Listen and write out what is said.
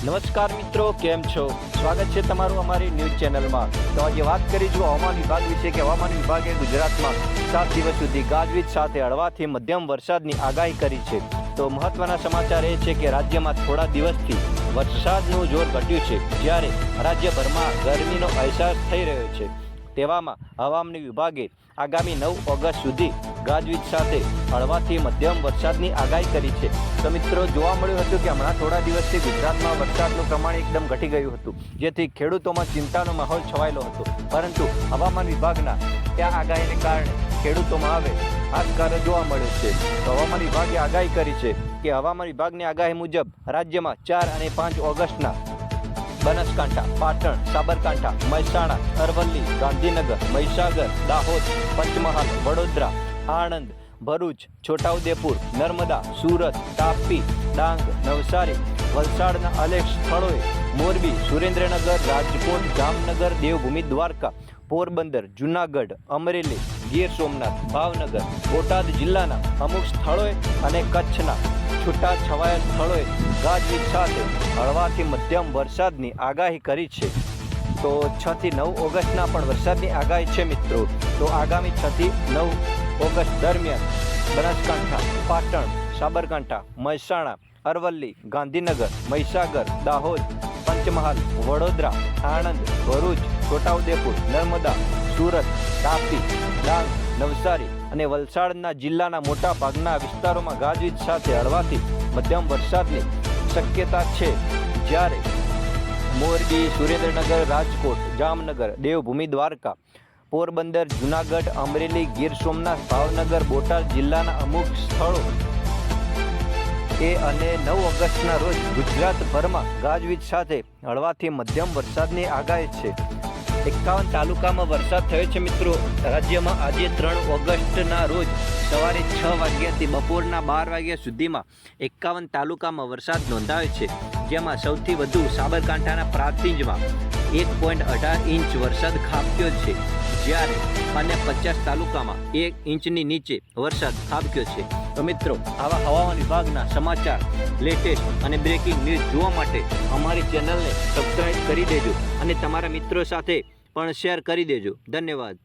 નમસ્કાર મિત્રો, કેમ છો? સ્વાગત છે તમારું અમારી ન્યૂઝ ચેનલમાં. તો આજે વાત કરીશું હવામાન વિભાગ વિશે કે હવામાન વિભાગે ગુજરાતમાં સાત દિવસ સુધી ગાજવીજ સાથે હળવાથી મધ્યમ વરસાદની આગાહી કરી છે. તો મહત્વના સમાચાર એ છે કે રાજ્યમાં થોડા દિવસથી વરસાદનું જોર ઘટ્યું છે, જ્યારે રાજ્યભરમાં ગરમીનો અહેસાસ થઈ રહ્યો છે. તેવામાં હવામાન વિભાગે આગામી નવ ઓગસ્ટ સુધી ગાજવીજ સાથે હળવાથી મધ્યમ વરસાદની આગાહી કરી છે. તો મિત્રો, જોવા મળ્યું હતું કે હમણાં થોડા દિવસથી ગુજરાતમાં વરસાદનું પ્રમાણ એકદમ ઘટી ગયું હતું, જેથી ખેડૂતોમાં ચિંતાનો માહોલ છવાયેલો હતો. પરંતુ હવામાન વિભાગના ત્યાં આગાહીને કારણે ખેડૂતોમાં આવે આજકારો જોવા મળ્યો છે. તો હવામાન વિભાગે આગાહી કરી છે કે હવામાન વિભાગની આગાહી મુજબ રાજ્યમાં ચાર અને પાંચ ઓગસ્ટના બનાસકાંઠા, પાટણ, સાબરકાંઠા, મહેસાણા, અરવલ્લી, ગાંધીનગર, મહીસાગર, દાહોદ, પંચમહાલ, વડોદરા, આણંદ, ભરૂચ, છોટાઉદેપુર, નર્મદા, સુરત, તાપી, ડાંગ, નવસારી, વલસાડના અનેક સ્થળોએ મોરબી, સુરેન્દ્રનગર, રાજકોટ, જામનગર, દેવભૂમિ, દ્વારકા, પોરબંદર, જુનાગઢ, અમરેલી, ગીર સોમનાથ, ભાવનગર, બોટાદ જિલ્લાના અમુક સ્થળોએ અને કચ્છના છૂટા છવાયા સ્થળોએ ગાજવીજ સાથે હળવાથી મધ્યમ વરસાદની આગાહી કરી છે. તો છ થી નવ ઓગસ્ટના પણ વરસાદની આગાહી છે મિત્રો. તો આગામી છ થી નવ ઓગસ્ટ દરમિયાન બનાસકાંઠા, પાટણ, સાબરકાંઠા, મહેસાણા, અરવલ્લી, ગાંધીનગર, મહીસાગર, દાહોદ, પંચમહાલ, વડોદરા, આણંદ, ભરૂચ, છોટાઉદેપુર, નર્મદા, સુરત, તાપી, ડાંગ નવસારી અને વલસાડના જિલ્લાના મોટા ભાગના વિસ્તારોમાં ગાજવીજ સાથે હળવાથી મધ્યમ વરસાદની શક્યતા છે. જ્યારે મોરબી, સુરેન્દ્રનગર, રાજકોટ, જામનગર, દેવભૂમિ, દ્વારકા, પોરબંદર, જુનાગઢ, અમરેલી, ગીર સોમનાથ, ભાવનગર, બોટાદ જિલ્લાના અમુક સ્થળો એ અને નવ ઓગસ્ટના રોજ ગુજરાતભરમાં ગાજવીજ સાથે હળવાથી મધ્યમ વરસાદની આગાહી છે. એકાવન તાલુકામાં વરસાદ થયો છે મિત્રો. રાજ્યમાં આજે ત્રણ ઓગસ્ટના રોજ સવારે છ વાગ્યાથી બપોરના બાર વાગ્યા સુધીમાં એકાવન તાલુકામાં વરસાદ નોંધાયો છે. જેમાં સૌથી વધુ સાબરકાંઠાના પ્રાંતિજમાં એક પોઈન્ટ અઢાર ઇંચ વરસાદ ખાબક્યો છે. જ્યારે અને પચાસ તાલુકામાં એક ઇંચની નીચે વરસાદ ખાબક્યો છે. તો મિત્રો, આવા હવામાન વિભાગના સમાચાર, લેટેસ્ટ અને બ્રેકિંગ ન્યૂઝ જોવા માટે અમારી ચેનલને સબસ્ક્રાઇબ કરી દેજો અને તમારા મિત્રો સાથે પણ શેર કરી દેજો. ધન્યવાદ.